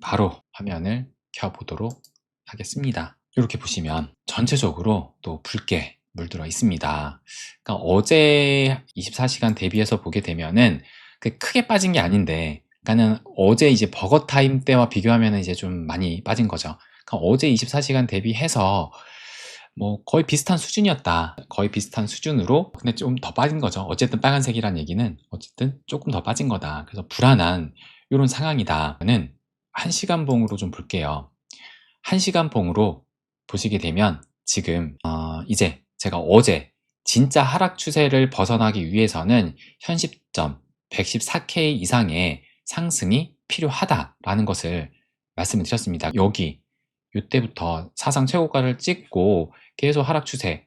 바로 화면을 켜보도록 하겠습니다. 이렇게 보시면 전체적으로 또 붉게 물들어 있습니다. 그러니까 어제 24시간 대비해서 보게 되면은 그 크게 빠진 게 아닌데, 그러니까는 어제 이제 버거 타임 때와 비교하면 이제 좀 많이 빠진 거죠. 그러니까 어제 24시간 대비해서 뭐 거의 비슷한 수준이었다. 거의 비슷한 수준으로 근데 좀 더 빠진 거죠. 어쨌든 빨간색이란 얘기는 어쨌든 조금 더 빠진 거다. 그래서 불안한 이런 상황이다는 1시간 봉으로 좀 볼게요. 1시간 봉으로 보시게 되면 지금 어 이제 제가 어제 진짜 하락 추세를 벗어나기 위해서는 현 시점 114K 이상의 상승이 필요하다라는 것을 말씀을 드렸습니다. 여기 이때부터 사상 최고가를 찍고 계속 하락 추세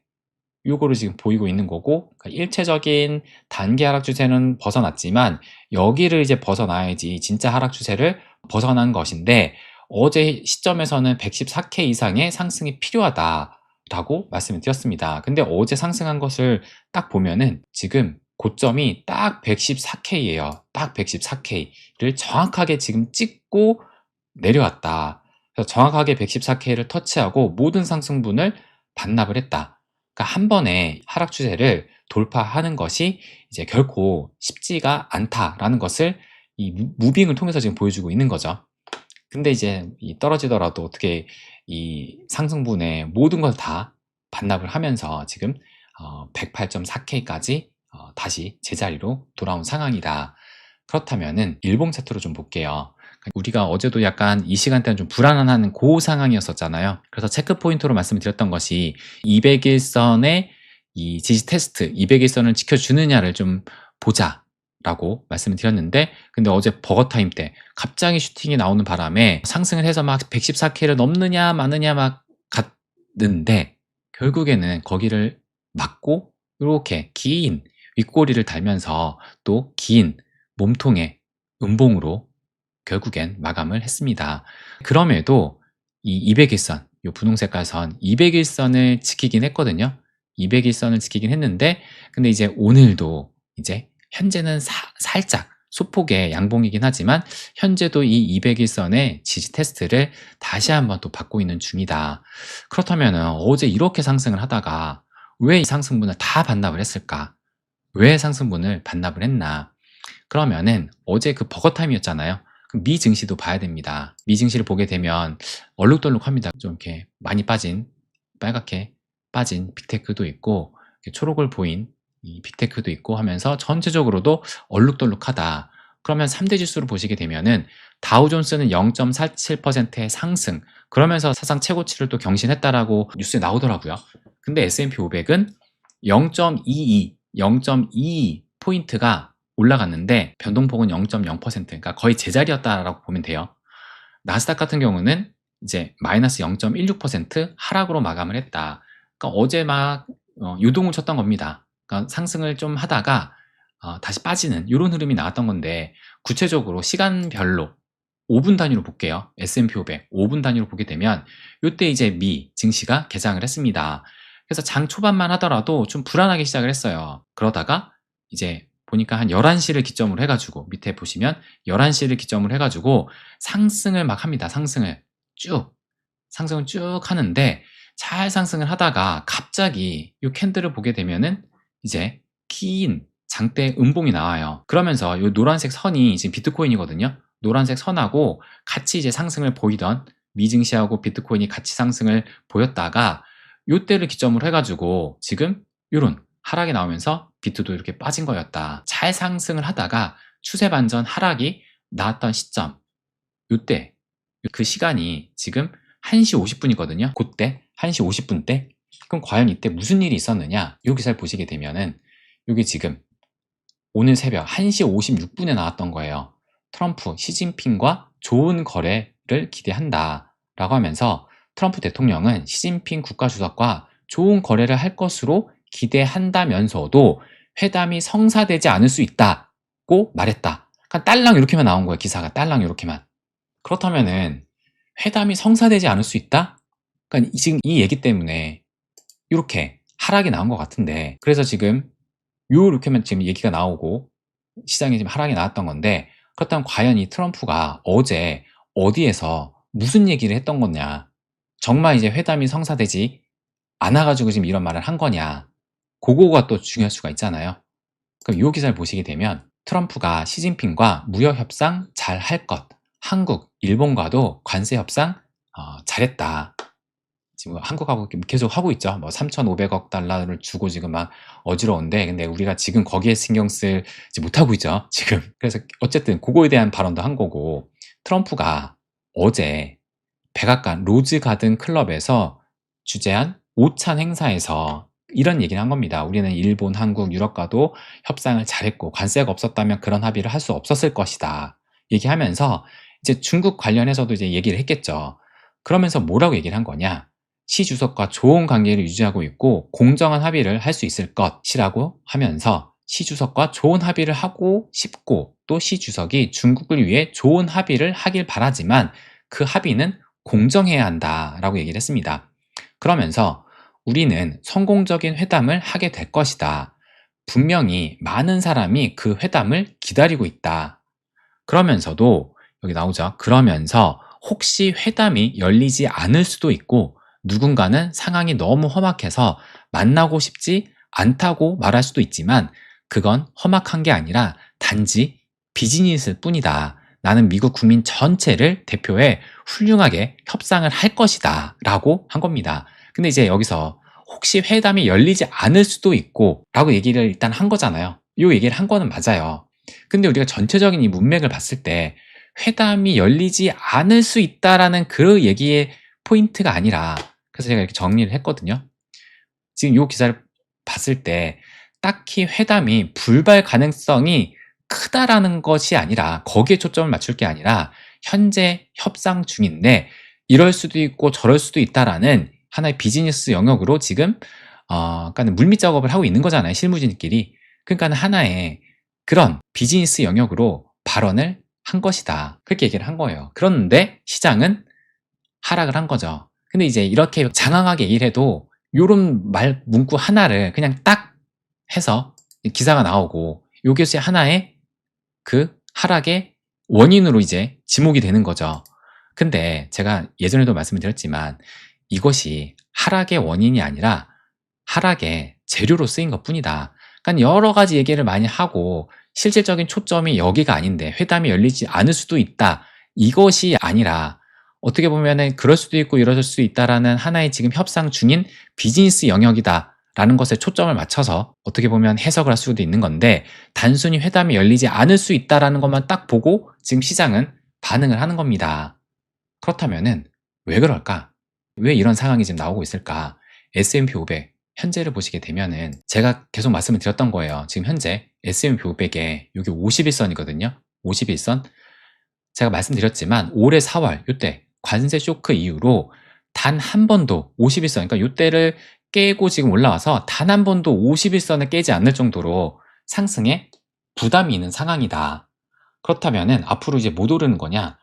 요거를 지금 보이고 있는 거고 그러니까 일체적인 단기 하락 추세는 벗어났지만 여기를 이제 벗어나야지 진짜 하락 추세를 벗어난 것인데 어제 시점에서는 114K 이상의 상승이 필요하다라고 말씀을 드렸습니다. 근데 어제 상승한 것을 딱 보면은 지금 고점이 딱 114K예요. 딱 114K를 정확하게 지금 찍고 내려왔다. 정확하게 114K를 터치하고 모든 상승분을 반납을 했다. 그러니까 한 번에 하락 추세를 돌파하는 것이 이제 결코 쉽지가 않다라는 것을 이 무빙을 통해서 지금 보여주고 있는 거죠. 근데 이제 떨어지더라도 어떻게 이 상승분의 모든 걸 다 반납을 하면서 지금 108.4K까지 어, 어, 다시 제자리로 돌아온 상황이다. 그렇다면은 일봉 차트로 좀 볼게요. 우리가 어제도 약간 이 시간대는 좀 불안한 그 상황이었었잖아요. 그래서 체크 포인트로 말씀드렸던 것이 200일선의 이 지지 테스트, 200일선을 지켜주느냐를 좀 보자. 라고 말씀을 드렸는데 근데 어제 버거타임 때 갑자기 슈팅이 나오는 바람에 상승을 해서 막 114K를 넘느냐 마느냐 막 갔는데 결국에는 거기를 막고 이렇게 긴 윗꼬리를 달면서 또 긴 몸통의 음봉으로 결국엔 마감을 했습니다. 그럼에도 이 200일선, 이 분홍 색깔 선 200일선을 지키긴 했거든요. 200일선을 지키긴 했는데 근데 이제 오늘도 이제 현재는 사, 살짝 소폭의 양봉이긴 하지만 현재도 이 200일선의 지지 테스트를 다시 한번 또 받고 있는 중이다. 그렇다면 어제 이렇게 상승을 하다가 왜 이 상승분을 다 반납을 했을까? 왜 상승분을 반납을 했나? 그러면은 어제 그 버거 타임이었잖아요. 미 증시도 봐야 됩니다. 미 증시를 보게 되면 얼룩덜룩합니다. 좀 이렇게 많이 빠진 빨갛게 빠진 빅테크도 있고 초록을 보인 이 빅테크도 있고 하면서 전체적으로도 얼룩덜룩하다. 그러면 3대 지수를 보시게 되면은 다우존스는 0.47%의 상승. 그러면서 사상 최고치를 또 경신했다라고 뉴스에 나오더라고요. 근데 S&P 500은 0.22, 0.22 포인트가 올라갔는데 변동폭은 0.0% 그러니까 거의 제자리였다라고 보면 돼요. 나스닥 같은 경우는 이제 마이너스 0.16% 하락으로 마감을 했다. 그러니까 어제 막 어, 유동을 쳤던 겁니다. 그러니까 상승을 좀 하다가 어, 다시 빠지는 이런 흐름이 나왔던 건데 구체적으로 시간별로 5분 단위로 볼게요. S&P 500 5분 단위로 보게 되면 이때 이제 미 증시가 개장을 했습니다. 그래서 장 초반만 하더라도 좀 불안하게 시작을 했어요. 그러다가 이제 보니까 한 11시를 기점으로 해가지고 밑에 보시면 11시를 기점으로 해가지고 상승을 막 합니다. 상승을 쭉 상승을 쭉 하는데 잘 상승을 하다가 갑자기 이 캔들을 보게 되면은 이제 긴 장대 음봉이 나와요. 그러면서 이 노란색 선이 지금 비트코인이거든요. 노란색 선하고 같이 이제 상승을 보이던 미증시하고 비트코인이 같이 상승을 보였다가 요때를 기점으로 해가지고 지금 이런 하락이 나오면서 비트도 이렇게 빠진 거였다. 잘 상승을 하다가 추세 반전 하락이 나왔던 시점 요때 그 시간이 지금 1시 50분이거든요. 그때 1시 50분 때 그럼 과연 이때 무슨 일이 있었느냐? 요 기사를 보시게 되면은 여기 지금 오늘 새벽 1시 56분에 나왔던 거예요. 트럼프, 시진핑과 좋은 거래를 기대한다. 라고 하면서 트럼프 대통령은 시진핑 국가주석과 좋은 거래를 할 것으로 기대한다면서도 회담이 성사되지 않을 수 있다고 말했다. 그러니까 딸랑 이렇게만 나온 거예요. 기사가 딸랑 이렇게만. 그렇다면은 회담이 성사되지 않을 수 있다? 그러니까 지금 이 얘기 때문에 이렇게 하락이 나온 것 같은데 그래서 지금 요렇게만 지금 얘기가 나오고 시장에 지금 하락이 나왔던 건데 그렇다면 과연 이 트럼프가 어제 어디에서 무슨 얘기를 했던 거냐. 정말 이제 회담이 성사되지 않아가지고 지금 이런 말을 한 거냐. 그거가 또 중요할 수가 있잖아요. 그럼 이 기사를 보시게 되면 트럼프가 시진핑과 무역 협상 잘 할 것, 한국, 일본과도 관세 협상 어, 잘했다. 지금 한국하고 계속 하고 있죠. 뭐 3,500억 달러를 주고 지금 막 어지러운데, 근데 우리가 지금 거기에 신경 쓰지 못하고 있죠. 지금. 그래서 어쨌든 그거에 대한 발언도 한 거고, 트럼프가 어제 백악관 로즈 가든 클럽에서 주재한 오찬 행사에서 이런 얘기를 한 겁니다. 우리는 일본, 한국, 유럽과도 협상을 잘했고 관세가 없었다면 그런 합의를 할 수 없었을 것이다. 얘기하면서 이제 중국 관련해서도 이제 얘기를 했겠죠. 그러면서 뭐라고 얘기를 한 거냐? 시 주석과 좋은 관계를 유지하고 있고 공정한 합의를 할 수 있을 것이라고 하면서 시 주석과 좋은 합의를 하고 싶고 또 시 주석이 중국을 위해 좋은 합의를 하길 바라지만 그 합의는 공정해야 한다라고 얘기를 했습니다. 그러면서 우리는 성공적인 회담을 하게 될 것이다. 분명히 많은 사람이 그 회담을 기다리고 있다. 그러면서도 여기 나오죠. 그러면서 혹시 회담이 열리지 않을 수도 있고 누군가는 상황이 너무 험악해서 만나고 싶지 않다고 말할 수도 있지만 그건 험악한 게 아니라 단지 비즈니스일 뿐이다. 나는 미국 국민 전체를 대표해 훌륭하게 협상을 할 것이다. 라고 한 겁니다. 근데 이제 여기서 혹시 회담이 열리지 않을 수도 있고 라고 얘기를 일단 한 거잖아요. 이 얘기를 한 거는 맞아요. 근데 우리가 전체적인 이 문맥을 봤을 때 회담이 열리지 않을 수 있다라는 그 얘기의 포인트가 아니라 그래서 제가 이렇게 정리를 했거든요. 지금 이 기사를 봤을 때 딱히 회담이 불발 가능성이 크다라는 것이 아니라 거기에 초점을 맞출 게 아니라 현재 협상 중인데 이럴 수도 있고 저럴 수도 있다라는 하나의 비즈니스 영역으로 지금 어, 그러니까 물밑 작업을 하고 있는 거잖아요. 실무진끼리. 그러니까 하나의 그런 비즈니스 영역으로 발언을 한 것이다. 그렇게 얘기를 한 거예요. 그런데 시장은 하락을 한 거죠. 근데 이제 이렇게 장황하게 일해도 요런 말 문구 하나를 그냥 딱 해서 기사가 나오고 요것이 하나의 그 하락의 원인으로 이제 지목이 되는 거죠. 근데 제가 예전에도 말씀을 드렸지만 이것이 하락의 원인이 아니라 하락의 재료로 쓰인 것 뿐이다. 그러니까 여러 가지 얘기를 많이 하고 실질적인 초점이 여기가 아닌데 회담이 열리지 않을 수도 있다. 이것이 아니라 어떻게 보면은 그럴 수도 있고 이럴 수 있다라는 하나의 지금 협상 중인 비즈니스 영역이다. 라는 것에 초점을 맞춰서 어떻게 보면 해석을 할 수도 있는 건데 단순히 회담이 열리지 않을 수 있다라는 것만 딱 보고 지금 시장은 반응을 하는 겁니다. 그렇다면은 왜 그럴까? 왜 이런 상황이 지금 나오고 있을까? S&P 500 현재를 보시게 되면은 제가 계속 말씀을 드렸던 거예요. 지금 현재 S&P 500에 여기 51선이거든요. 51선. 제가 말씀드렸지만 올해 4월 이때 관세 쇼크 이후로 단 한 번도 51선 그러니까 이때를 깨고 지금 올라와서 단 한 번도 51선을 깨지 않을 정도로 상승에 부담이 있는 상황이다. 그렇다면은 앞으로 이제 못 오르는 거냐?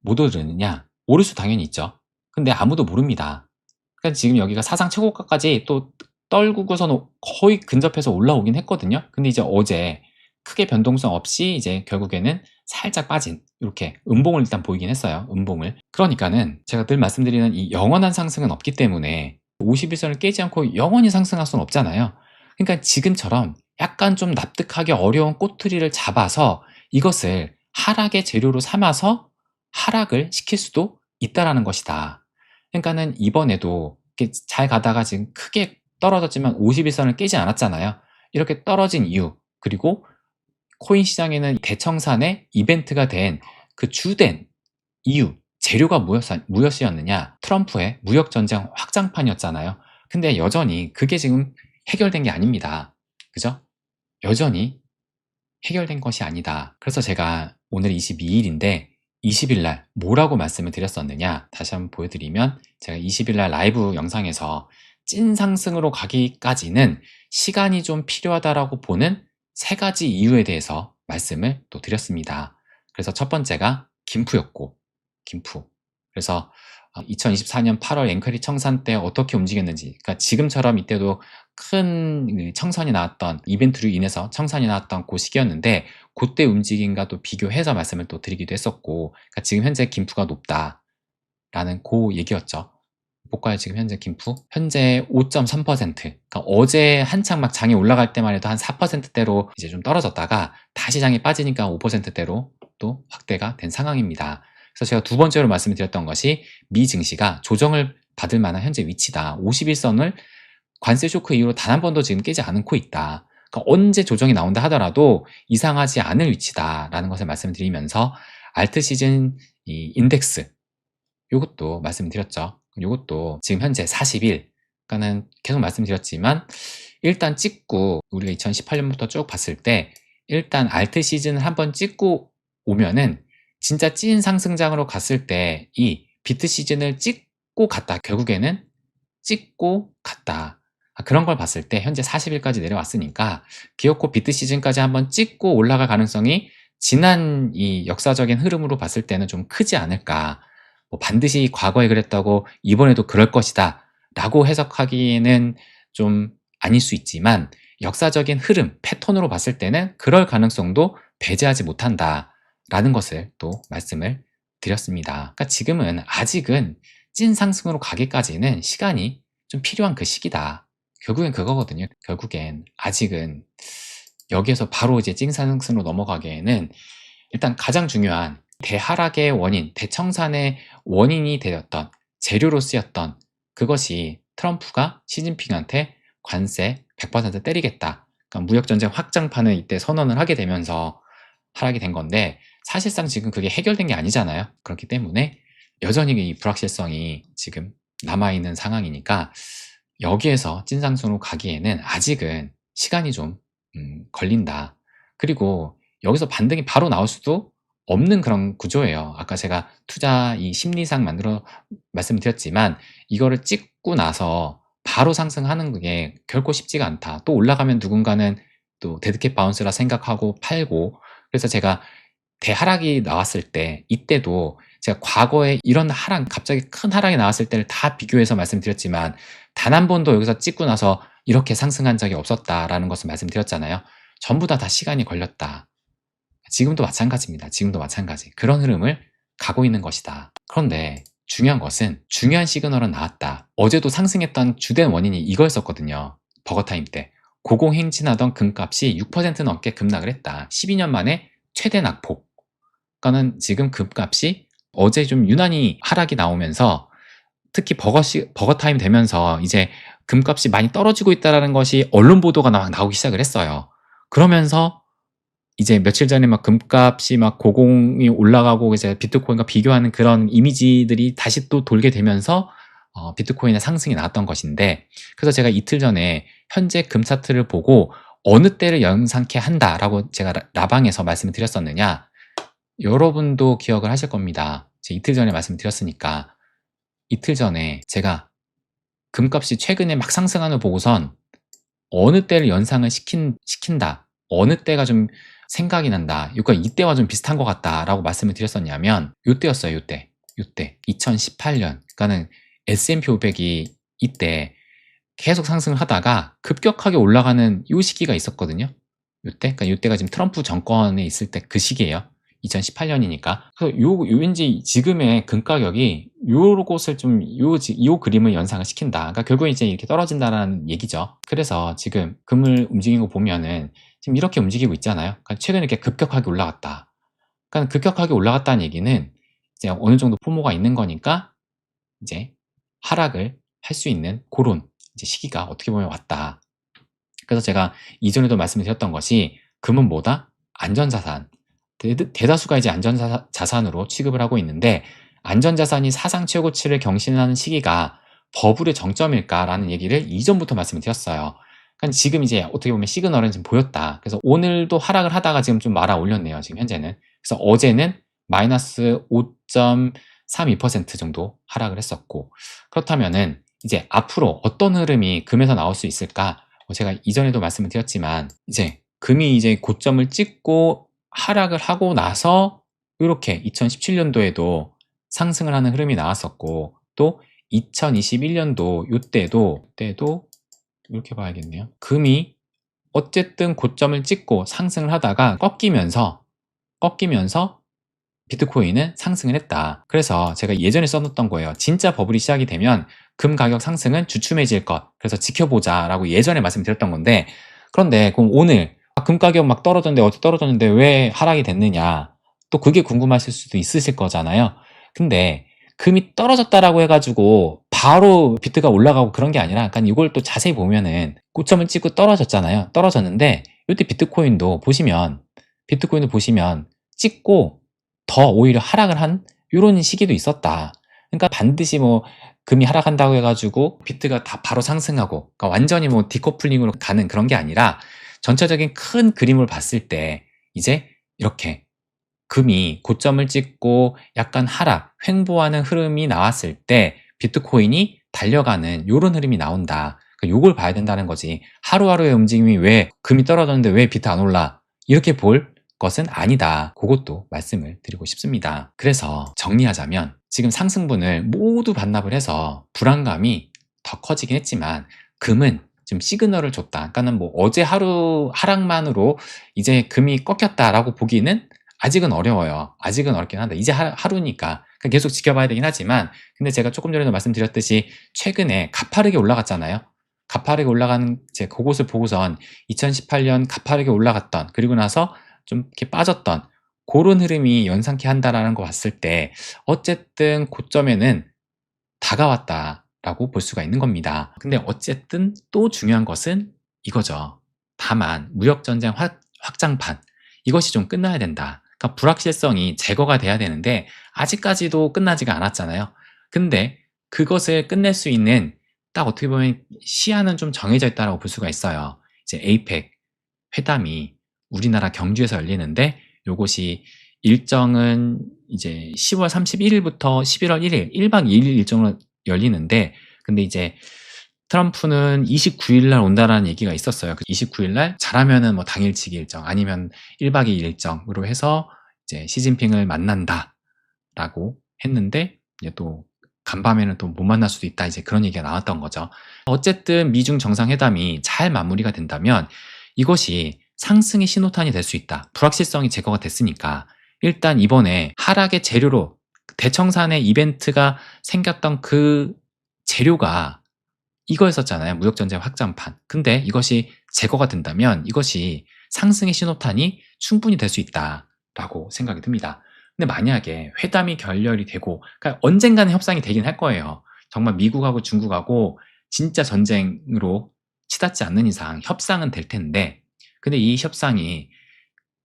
못 오르느냐? 오를 수 당연히 있죠. 근데 아무도 모릅니다. 그러니까 지금 여기가 사상 최고가까지 또 떨구고선 거의 근접해서 올라오긴 했거든요. 근데 이제 어제 크게 변동성 없이 이제 결국에는 살짝 빠진 이렇게 음봉을 일단 보이긴 했어요. 음봉을. 그러니까는 제가 늘 말씀드리는 이 영원한 상승은 없기 때문에 51선을 깨지 않고 영원히 상승할 수는 없잖아요. 그러니까 지금처럼 약간 좀 납득하기 어려운 꼬투리를 잡아서 이것을 하락의 재료로 삼아서 하락을 시킬 수도 있다라는 것이다. 그러니까는 이번에도 잘 가다가 지금 크게 떨어졌지만 51선을 깨지 않았잖아요. 이렇게 떨어진 이유, 그리고 코인 시장에는 대청산의 이벤트가 된 그 주된 이유, 재료가 무엇, 이었느냐 트럼프의 무역 전쟁 확장판이었잖아요. 근데 여전히 그게 지금 해결된 게 아닙니다. 그죠? 여전히 해결된 것이 아니다. 그래서 제가 오늘 22일인데 20일 날 뭐라고 말씀을 드렸었느냐 다시 한번 보여드리면 제가 20일 날 라이브 영상에서 찐 상승으로 가기까지는 시간이 좀 필요하다라고 보는 세 가지 이유에 대해서 말씀을 또 드렸습니다. 그래서 첫 번째가 김프였고 김프. 그래서 2024년 8월 앵커리 청산 때 어떻게 움직였는지, 그러니까 지금처럼 이때도 큰그 청산이 나왔던 이벤트로 인해서 청산이 나왔던 그 시기였는데 그때 움직임과 또 비교해서 말씀을 또 드리기도 했었고 그러니까 지금 현재 김프가 높다라는 그 얘기였죠. 볼까요? 지금 현재 김프? 현재 5.3%. 그러니까 어제 한창 막 장이 올라갈 때만 해도 한 4%대로 이제 좀 떨어졌다가 다시 장이 빠지니까 5%대로 또 확대가 된 상황입니다. 그래서 제가 두 번째로 말씀드렸던 것이 미 증시가 조정을 받을 만한 현재 위치다. 51선을 관세 쇼크 이후로 단 한 번도 지금 깨지 않고 있다. 그러니까 언제 조정이 나온다 하더라도 이상하지 않을 위치다라는 것을 말씀드리면서 알트 시즌 이 인덱스 이것도 말씀드렸죠. 이것도 지금 현재 40일 그러니까는 계속 말씀드렸지만 일단 찍고 우리가 2018년부터 쭉 봤을 때 일단 알트 시즌을 한번 찍고 오면은 진짜 찐 상승장으로 갔을 때 이 비트 시즌을 찍고 갔다 결국에는 찍고 갔다 아, 그런 걸 봤을 때 현재 40일까지 내려왔으니까 기어코 비트 시즌까지 한번 찍고 올라갈 가능성이 지난 이 역사적인 흐름으로 봤을 때는 좀 크지 않을까. 뭐 반드시 과거에 그랬다고 이번에도 그럴 것이다. 라고 해석하기에는 좀 아닐 수 있지만 역사적인 흐름, 패턴으로 봤을 때는 그럴 가능성도 배제하지 못한다. 라는 것을 또 말씀을 드렸습니다. 그러니까 지금은 아직은 찐 상승으로 가기까지는 시간이 좀 필요한 그 시기다. 결국엔 그거거든요. 결국엔 아직은 여기에서 바로 이제 찡상승으로 넘어가기에는 일단 가장 중요한 대하락의 원인, 대청산의 원인이 되었던 재료로 쓰였던 그것이 트럼프가 시진핑한테 관세 100% 때리겠다. 그러니까 무역전쟁 확장판을 이때 선언을 하게 되면서 하락이 된 건데 사실상 지금 그게 해결된 게 아니잖아요. 그렇기 때문에 여전히 이 불확실성이 지금 남아있는 상황이니까 여기에서 찐상승으로 가기에는 아직은 시간이 좀 음, 걸린다. 그리고 여기서 반등이 바로 나올 수도 없는 그런 구조예요. 아까 제가 투자 이 심리상 만들어 말씀드렸지만 이거를 찍고 나서 바로 상승하는 게 결코 쉽지가 않다. 또 올라가면 누군가는 또 데드캣 바운스라 생각하고 팔고 그래서 제가 대하락이 나왔을 때 이때도 제가 과거에 이런 하락 갑자기 큰 하락이 나왔을 때를 다 비교해서 말씀드렸지만 단 한 번도 여기서 찍고 나서 이렇게 상승한 적이 없었다라는 것을 말씀드렸잖아요. 전부 다다 시간이 걸렸다. 지금도 마찬가지입니다. 지금도 마찬가지. 그런 흐름을 가고 있는 것이다. 그런데 중요한 것은 중요한 시그널은 나왔다. 어제도 상승했던 주된 원인이 이거였었거든요. 버거타임 때. 고공행진하던 금값이 6% 넘게 급락을 했다. 12년 만에 최대 낙폭. 그러니까는 지금 금값이 어제 좀 유난히 하락이 나오면서 특히 버거 시, 버거 타임 되면서 이제 금값이 많이 떨어지고 있다는 것이 언론 보도가 막 나오기 시작을 했어요. 그러면서 이제 며칠 전에 막 금값이 막 고공이 올라가고 이제 비트코인과 비교하는 그런 이미지들이 다시 또 돌게 되면서 어, 비트코인의 상승이 나왔던 것인데 그래서 제가 이틀 전에 현재 금 차트를 보고 어느 때를 연상케 한다라고 제가 라방에서 말씀을 드렸었느냐 여러분도 기억을 하실 겁니다. 이틀 전에 말씀드렸으니까 이틀 전에 제가 금값이 최근에 막 상승하는 보고선 어느 때를 연상을 시킨, 시킨다. 어느 때가 좀 생각이 난다. 그러니까 이때와 좀 비슷한 것 같다라고 말씀을 드렸었냐면 이때였어요. 이때. 이때. 2018년. 그러니까는 S&P 500이 이때 계속 상승을 하다가 급격하게 올라가는 이 시기가 있었거든요. 이때. 그러니까 이때가 지금 트럼프 정권에 있을 때 그 시기예요. 2018년이니까. 그래서 요, 요 왠지 지금의 금 가격이 요것을 좀, 요, 요 그림을 연상을 시킨다. 그러니까 결국 이제 이렇게 떨어진다라는 얘기죠. 그래서 지금 금을 움직이는 거 보면은 지금 이렇게 움직이고 있잖아요. 그러니까 최근에 이렇게 급격하게 올라갔다. 그러니까 급격하게 올라갔다는 얘기는 이제 어느 정도 포모가 있는 거니까 이제 하락을 할 수 있는 그런 이제 시기가 어떻게 보면 왔다. 그래서 제가 이전에도 말씀을 드렸던 것이 금은 뭐다? 안전자산. 대다수가 이제 안전자산으로 취급을 하고 있는데 안전자산이 사상 최고치를 경신하는 시기가 버블의 정점일까라는 얘기를 이전부터 말씀을 드렸어요. 그러니까 지금 이제 어떻게 보면 시그널은 지금 보였다. 그래서 오늘도 하락을 하다가 지금 좀 말아 올렸네요. 지금 현재는. 그래서 어제는 마이너스 5.32% 정도 하락을 했었고 그렇다면은 이제 앞으로 어떤 흐름이 금에서 나올 수 있을까? 뭐 제가 이전에도 말씀을 드렸지만 이제 금이 이제 고점을 찍고 하락을 하고 나서 이렇게 2017년도에도 상승을 하는 흐름이 나왔었고 또 2021년도 요때도 때도 이렇게 봐야겠네요. 금이 어쨌든 고점을 찍고 상승을 하다가 꺾이면서 꺾이면서 비트코인은 상승을 했다. 그래서 제가 예전에 써놓던 거예요. 진짜 버블이 시작이 되면 금 가격 상승은 주춤해질 것. 그래서 지켜보자 라고 예전에 말씀드렸던 건데 그런데 그럼 오늘 아, 금 가격 막 떨어졌는데 어떻게 떨어졌는데 왜 하락이 됐느냐 또 그게 궁금하실 수도 있으실 거잖아요. 근데 금이 떨어졌다라고 해가지고 바로 비트가 올라가고 그런 게 아니라 약간 이걸 또 자세히 보면은 고점을 찍고 떨어졌잖아요. 떨어졌는데 이때 비트코인도 보시면 비트코인도 보시면 찍고 더 오히려 하락을 한 이런 시기도 있었다. 그러니까 반드시 뭐 금이 하락한다고 해가지고 비트가 다 바로 상승하고 그러니까 완전히 뭐 디커플링으로 가는 그런 게 아니라 전체적인 큰 그림을 봤을 때 이제 이렇게 금이 고점을 찍고 약간 하락, 횡보하는 흐름이 나왔을 때 비트코인이 달려가는 이런 흐름이 나온다. 그러니까 요걸 봐야 된다는 거지. 하루하루의 움직임이 왜 금이 떨어졌는데 왜 비트 안 올라? 이렇게 볼 것은 아니다. 그것도 말씀을 드리고 싶습니다. 그래서 정리하자면 지금 상승분을 모두 반납을 해서 불안감이 더 커지긴 했지만 금은 지금 시그널을 줬다. 그러니까는 뭐 어제 하루 하락만으로 이제 금이 꺾였다라고 보기는 아직은 어려워요. 아직은 어렵긴 한데 이제 하루니까 계속 지켜봐야 되긴 하지만 근데 제가 조금 전에도 말씀드렸듯이 최근에 가파르게 올라갔잖아요. 가파르게 올라가는 제 그곳을 보고선 2018년 가파르게 올라갔던 그리고 나서 좀 이렇게 빠졌던 그런 흐름이 연상케 한다라는 거 봤을 때 어쨌든 고점에는 다가왔다 라고 볼 수가 있는 겁니다. 근데 어쨌든 또 중요한 것은 이거죠. 다만 무역전쟁 확 장판 이것이 좀 끝나야 된다. 그러니까 불확실성이 제거가 돼야 되는데 아직까지도 끝나지가 않았잖아요. 근데 그것을 끝낼 수 있는 딱 어떻게 보면 시야는 좀 정해져 있다고 볼 수가 있어요. 이제 에이펙 회담이 우리나라 경주에서 열리는데 요것이 일정은 이제 10월 31일부터 11월 1일 1박 2일 일정으로 열리는데 근데 이제 트럼프는 29일 날 온다라는 얘기가 있었어요. 29일 그날 잘하면은 뭐 당일치기 일정 아니면 1박 2일 일정으로 해서 이제 시진핑을 만난다라고 했는데 이제 또 간밤에는 또 못 만날 수도 있다 이제 그런 얘기가 나왔던 거죠. 어쨌든 미중 정상회담이 잘 마무리가 된다면 이것이 상승의 신호탄이 될 수 있다. 불확실성이 제거가 됐으니까 일단 이번에 하락의 재료로 대청산의 이벤트가 생겼던 그 재료가 이거였었잖아요. 무역전쟁 확장판. 근데 이것이 제거가 된다면 이것이 상승의 신호탄이 충분히 될 수 있다라고 생각이 듭니다. 근데 만약에 회담이 결렬이 되고 그러니까 언젠가는 협상이 되긴 할 거예요. 정말 미국하고 중국하고 진짜 전쟁으로 치닫지 않는 이상 협상은 될 텐데 근데 이 협상이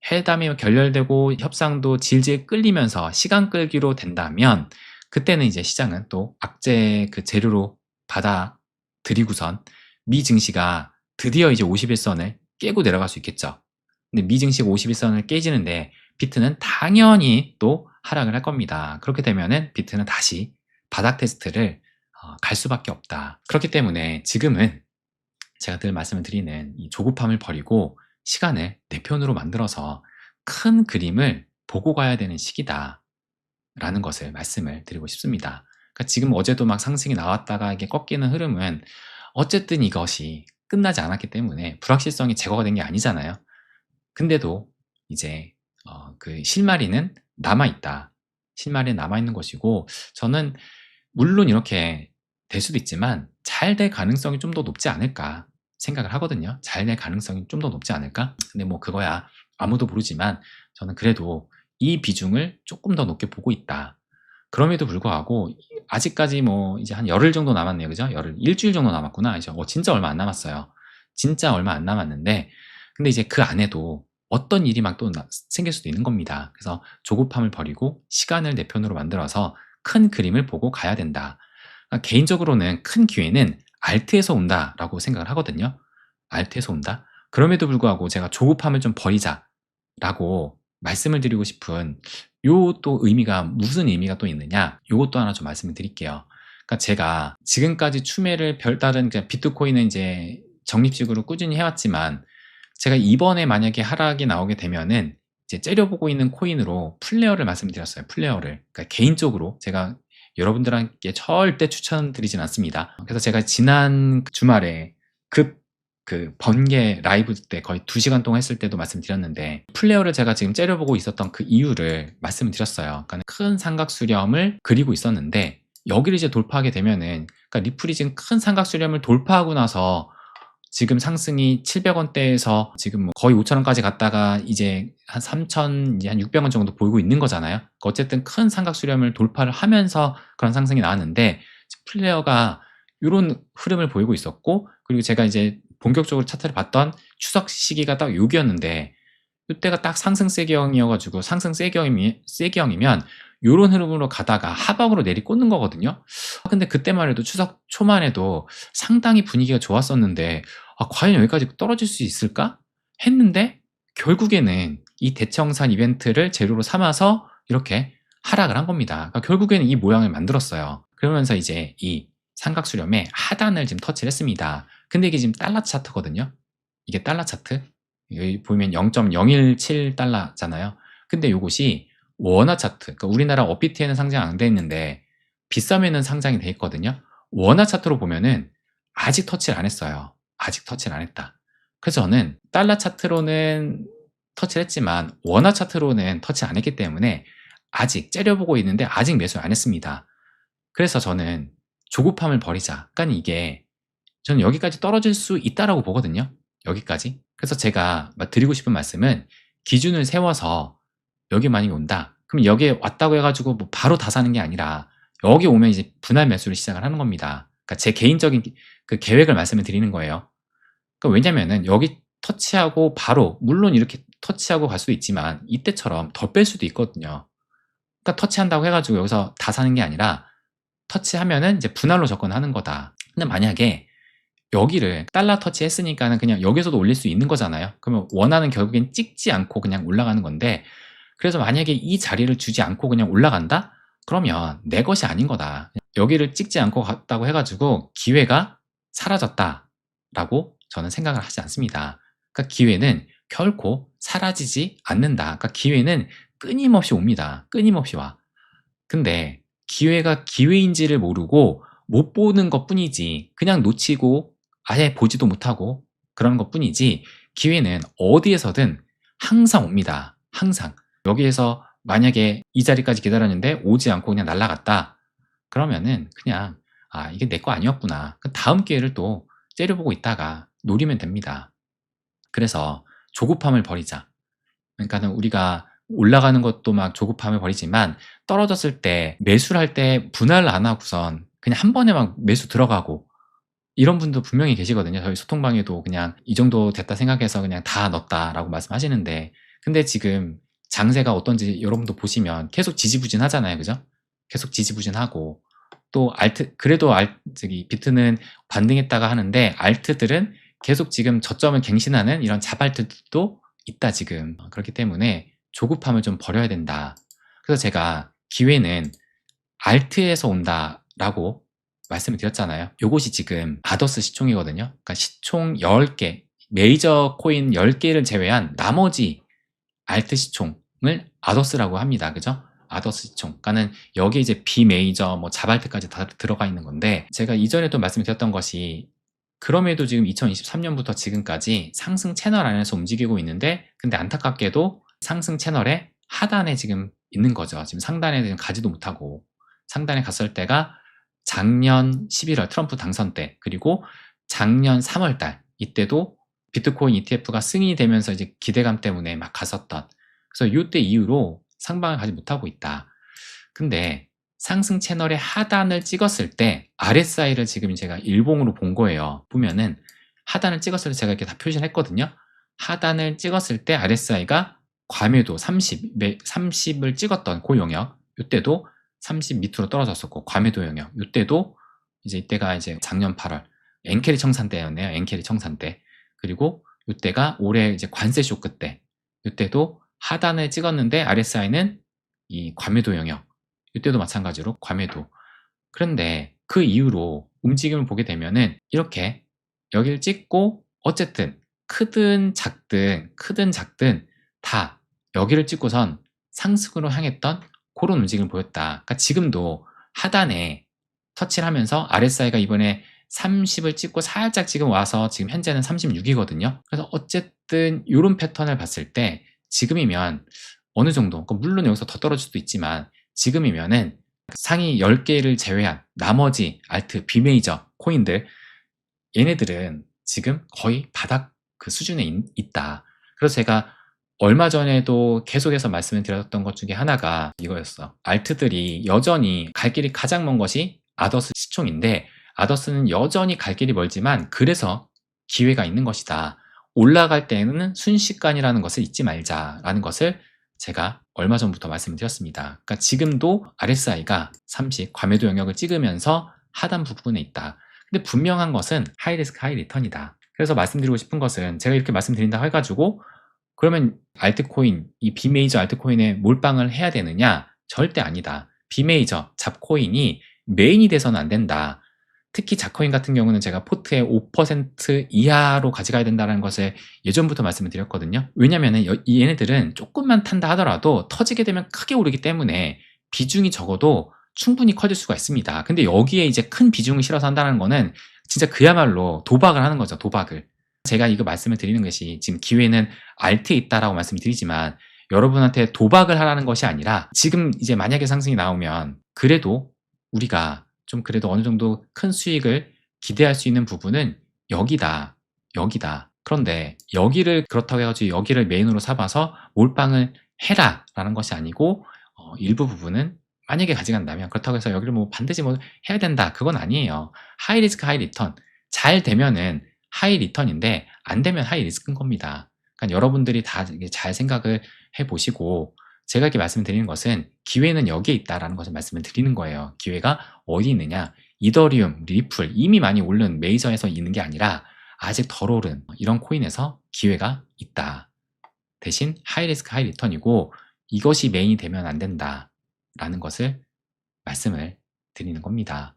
회담이 결렬되고 협상도 질질 끌리면서 시간 끌기로 된다면 그때는 이제 시장은 또 악재 그 재료로 받아들이고선 미 증시가 드디어 이제 51선을 깨고 내려갈 수 있겠죠. 근데 미 증시가 51선을 깨지는데 비트는 당연히 또 하락을 할 겁니다. 그렇게 되면은 비트는 다시 바닥 테스트를 어, 갈 수밖에 없다. 그렇기 때문에 지금은 제가 늘 말씀을 드리는 이 조급함을 버리고 시간을 내 편으로 만들어서 큰 그림을 보고 가야 되는 시기다. 라는 것을 말씀을 드리고 싶습니다. 그러니까 지금 어제도 막 상승이 나왔다가 이게 꺾이는 흐름은 어쨌든 이것이 끝나지 않았기 때문에 불확실성이 제거가 된 게 아니잖아요. 근데도 이제 어, 그 실마리는 남아있다. 실마리는 남아있는 것이고 저는 물론 이렇게 될 수도 있지만 잘 될 가능성이 좀 더 높지 않을까 생각을 하거든요. 잘 될 가능성이 좀 더 높지 않을까? 근데 뭐 그거야 아무도 모르지만 저는 그래도 이 비중을 조금 더 높게 보고 있다. 그럼에도 불구하고 아직까지 뭐 이제 한 열흘 정도 남았네요. 그죠? 열흘, 일주일 정도 남았구나. 이제 어, 진짜 얼마 안 남았어요. 진짜 얼마 안 남았는데 근데 이제 그 안에도 어떤 일이 막 또 생길 수도 있는 겁니다. 그래서 조급함을 버리고 시간을 내 편으로 만들어서 큰 그림을 보고 가야 된다. 그러니까 개인적으로는 큰 기회는 알트에서 온다라고 생각을 하거든요. 알트에서 온다. 그럼에도 불구하고 제가 조급함을 좀 버리자라고 말씀을 드리고 싶은 요 또 의미가 무슨 의미가 또 있느냐? 요것도 하나 좀 말씀을 드릴게요. 그러니까 제가 지금까지 추매를 별다른 비트코인은 이제 적립식으로 꾸준히 해왔지만 제가 이번에 만약에 하락이 나오게 되면은 이제 째려보고 있는 코인으로 플레어를 말씀드렸어요. 플레어를. 그러니까 개인적으로 제가 여러분들께 절대 추천드리진 않습니다. 그래서 제가 지난 주말에 급 그 번개 라이브 때 거의 2시간 동안 했을 때도 말씀드렸는데 플레어를 제가 지금 째려보고 있었던 그 이유를 말씀을 드렸어요. 그러니까 큰 삼각 수렴을 그리고 있었는데 여기를 이제 돌파하게 되면은 그러니까 리플이 지금 큰 삼각 수렴을 돌파하고 나서 지금 상승이 700원대에서 지금 뭐 거의 5,000원까지 갔다가 이제 한 3,000, 이제 한 600원 정도 보이고 있는 거잖아요. 그러니까 어쨌든 큰 삼각 수렴을 돌파를 하면서 그런 상승이 나왔는데 플레어가 이런 흐름을 보이고 있었고 그리고 제가 이제 본격적으로 차트를 봤던 추석 시기가 딱 여기였는데 이때가 딱 상승 세경이어가지고 상승 세경이, 세경이면 요런 흐름으로 가다가 하방으로 내리꽂는 거거든요. 아, 근데 그때만 해도 추석 초만 해도 상당히 분위기가 좋았었는데 아, 과연 여기까지 떨어질 수 있을까? 했는데 결국에는 이 대청산 이벤트를 재료로 삼아서 이렇게 하락을 한 겁니다. 그러니까 결국에는 이 모양을 만들었어요. 그러면서 이제 이 삼각수렴의 하단을 지금 터치를 했습니다. 근데 이게 지금 달러 차트거든요. 이게 달러 차트. 여기 보면 0.017달러잖아요. 근데 이것이 원화 차트, 그러니까 우리나라 어피트에는 상장 안 돼 있는데 비싸면은 상장이 돼 있거든요. 원화 차트로 보면은 아직 터치를 안 했어요. 아직 터치를 안 했다. 그래서 저는 달러 차트로는 터치를 했지만 원화 차트로는 터치 안 했기 때문에 아직 째려보고 있는데 아직 매수를 안 했습니다. 그래서 저는 조급함을 버리자. 그러니까 이게 저는 여기까지 떨어질 수 있다라고 보거든요. 여기까지. 그래서 제가 드리고 싶은 말씀은 기준을 세워서 여기 만약에 온다. 그럼 여기에 왔다고 해가지고 뭐 바로 다 사는 게 아니라 여기 오면 이제 분할 매수를 시작을 하는 겁니다. 그러니까 제 개인적인 그 계획을 말씀을 드리는 거예요. 그러니까 왜냐면은 여기 터치하고 바로 물론 이렇게 터치하고 갈 수도 있지만 이때처럼 더 뺄 수도 있거든요. 그러니까 터치한다고 해가지고 여기서 다 사는 게 아니라 터치하면은 이제 분할로 접근하는 거다. 근데 만약에 여기를 달러 터치 했으니까는 그냥 여기서도 올릴 수 있는 거잖아요. 그러면 원하는 결국엔 찍지 않고 그냥 올라가는 건데 그래서 만약에 이 자리를 주지 않고 그냥 올라간다? 그러면 내 것이 아닌 거다. 여기를 찍지 않고 갔다고 해가지고 기회가 사라졌다 라고 저는 생각을 하지 않습니다. 그러니까 기회는 결코 사라지지 않는다. 그러니까 기회는 끊임없이 옵니다. 끊임없이 와. 근데 기회가 기회인지를 모르고 못 보는 것 뿐이지 그냥 놓치고 아예 보지도 못하고 그런 것 뿐이지 기회는 어디에서든 항상 옵니다. 항상. 여기에서 만약에 이 자리까지 기다렸는데 오지 않고 그냥 날아갔다. 그러면은 그냥 아 이게 내 거 아니었구나. 그 다음 기회를 또 째려보고 있다가 노리면 됩니다. 그래서 조급함을 버리자. 그러니까는 우리가 올라가는 것도 막 조급함을 버리지만 떨어졌을 때 매수를 할 때 분할 안 하고선 그냥 한 번에 막 매수 들어가고 이런 분도 분명히 계시거든요. 저희 소통방에도 그냥 이 정도 됐다 생각해서 그냥 다 넣었다라고 말씀하시는데 근데 지금 장세가 어떤지 여러분도 보시면 계속 지지부진 하잖아요. 그죠? 계속 지지부진하고 또 알트 그래도 알 저기 비트는 반등했다가 하는데 알트들은 계속 지금 저점을 갱신하는 이런 자발트도 있다 지금 그렇기 때문에 조급함을 좀 버려야 된다. 그래서 제가 기회는 알트에서 온다라고 말씀을 드렸잖아요. 요것이 지금 아더스 시총이거든요. 그러니까 시총 10개, 메이저 코인 10개를 제외한 나머지 알트 시총을 아더스라고 합니다. 그죠? 아더스 시총. 그러니까는 여기 이제 비메이저, 뭐 자발트까지 다 들어가 있는 건데 제가 이전에도 말씀드렸던 것이 그럼에도 지금 2023년부터 지금까지 상승 채널 안에서 움직이고 있는데 근데 안타깝게도 상승 채널의 하단에 지금 있는 거죠. 지금 상단에 지금 가지도 못하고 상단에 갔을 때가 작년 11월 트럼프 당선 때 그리고 작년 3월 달 이때도 비트코인 ETF가 승인이 되면서 이제 기대감 때문에 막 갔었던 그래서 이때 이후로 상방을 가지 못하고 있다. 근데 상승 채널의 하단을 찍었을 때 RSI를 지금 제가 일봉으로 본 거예요. 보면은 하단을 찍었을 때 제가 이렇게 다 표시를 했거든요. 하단을 찍었을 때 RSI가 과매도 30, 30을 찍었던 그 영역, 이때도 30 밑으로 떨어졌었고 과매도 영역, 이때도 이제 이때가 이제 작년 8월 엔캐리 청산 때였네요. 엔캐리 청산 때. 그리고 이때가 올해 이제 관세 쇼크 때. 이때도 하단을 찍었는데 RSI는 이 과매도 영역. 이때도 마찬가지로 과매도. 그런데 그 이후로 움직임을 보게 되면은 이렇게 여기를 찍고 어쨌든 크든 작든 크든 작든 다 여기를 찍고선 상승으로 향했던 그런 움직임을 보였다. 그러니까 지금도 하단에 터치를 하면서 RSI가 이번에 30을 찍고 살짝 지금 와서 지금 현재는 36이거든요. 그래서 어쨌든 이런 패턴을 봤을 때 지금이면 어느 정도, 그러니까 물론 여기서 더 떨어질 수도 있지만 지금이면은 상위 10개를 제외한 나머지 알트, 비메이저 코인들 얘네들은 지금 거의 바닥 그 수준에 있, 있다. 그래서 제가 얼마 전에도 계속해서 말씀을 드렸던 것 중에 하나가 이거였어. 알트들이 여전히 갈 길이 가장 먼 것이 아더스 시총인데 아더스는 여전히 갈 길이 멀지만 그래서 기회가 있는 것이다. 올라갈 때는 순식간이라는 것을 잊지 말자라는 것을 제가 얼마 전부터 말씀을 드렸습니다. 그러니까 지금도 RSI가 30 과매도 영역을 찍으면서 하단 부분에 있다. 근데 분명한 것은 하이 리스크 하이 리턴이다. 그래서 말씀드리고 싶은 것은 제가 이렇게 말씀드린다 해가지고 그러면 알트코인, 이 비메이저 알트코인에 몰빵을 해야 되느냐? 절대 아니다. 비메이저, 잡코인이 메인이 돼서는 안 된다. 특히 자코인 같은 경우는 제가 포트의 5% 이하로 가져가야 된다는 것을 예전부터 말씀을 드렸거든요. 왜냐면은 얘네들은 조금만 탄다 하더라도 터지게 되면 크게 오르기 때문에 비중이 적어도 충분히 커질 수가 있습니다. 근데 여기에 이제 큰 비중을 실어서 한다는 거는 진짜 그야말로 도박을 하는 거죠. 도박을. 제가 이거 말씀을 드리는 것이 지금 기회는 알트에 있다라고 말씀을 드리지만 여러분한테 도박을 하라는 것이 아니라 지금 이제 만약에 상승이 나오면 그래도 우리가 좀 그래도 어느 정도 큰 수익을 기대할 수 있는 부분은 여기다, 여기다. 그런데 여기를 그렇다고 해가지고 여기를 메인으로 삼아서 몰빵을 해라 라는 것이 아니고 어, 일부 부분은 만약에 가져간다면 그렇다고 해서 여기를 뭐 반드시 뭐 해야 된다 그건 아니에요. 하이 리스크 하이 리턴 잘 되면은 하이 리턴인데 안 되면 하이 리스크인 겁니다. 그러니까 여러분들이 다 잘 생각을 해보시고 제가 이렇게 말씀드리는 것은 기회는 여기에 있다라는 것을 말씀을 드리는 거예요. 기회가 어디 있느냐? 이더리움, 리플 이미 많이 오른 메이저에서 있는 게 아니라 아직 덜 오른 이런 코인에서 기회가 있다. 대신 하이 리스크 하이 리턴이고 이것이 메인이 되면 안 된다라는 것을 말씀을 드리는 겁니다.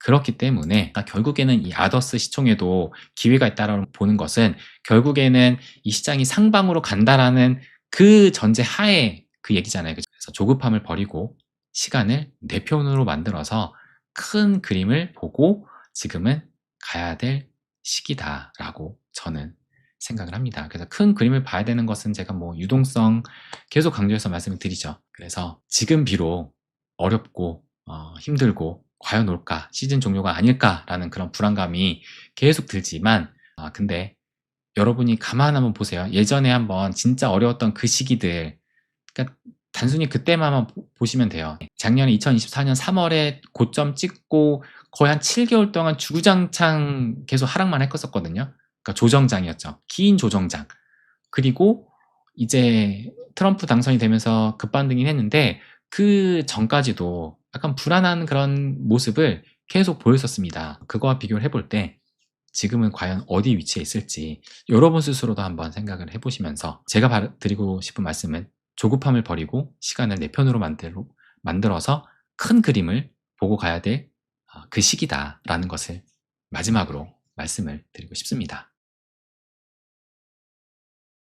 그렇기 때문에 그러니까 결국에는 이 아더스 시총에도 기회가 있다라고 보는 것은 결국에는 이 시장이 상방으로 간다라는 그 전제 하에 그 얘기잖아요. 그래서 조급함을 버리고 시간을 내 편으로 만들어서 큰 그림을 보고 지금은 가야 될 시기다라고 저는 생각을 합니다. 그래서 큰 그림을 봐야 되는 것은 제가 뭐 유동성 계속 강조해서 말씀을 드리죠. 그래서 지금 비록 어렵고 어, 힘들고 과연 올까 시즌 종료가 아닐까라는 그런 불안감이 계속 들지만 아 근데 여러분이 가만 한번 보세요. 예전에 한번 진짜 어려웠던 그 시기들 그러니까 단순히 그때만 보시면 돼요. 작년에 2024년 3월에 고점 찍고 거의 한 7개월 동안 주구장창 계속 하락만 했었거든요. 그러니까 조정장이었죠. 긴 조정장. 그리고 이제 트럼프 당선이 되면서 급반등이 했는데 그 전까지도 약간 불안한 그런 모습을 계속 보였었습니다. 그거와 비교를 해볼 때 지금은 과연 어디 위치에 있을지 여러분 스스로도 한번 생각을 해보시면서 제가 바- 드리고 싶은 말씀은 조급함을 버리고 시간을 내 편으로 만들어, 만들어서 큰 그림을 보고 가야 될 그 시기다라는 것을 마지막으로 말씀을 드리고 싶습니다.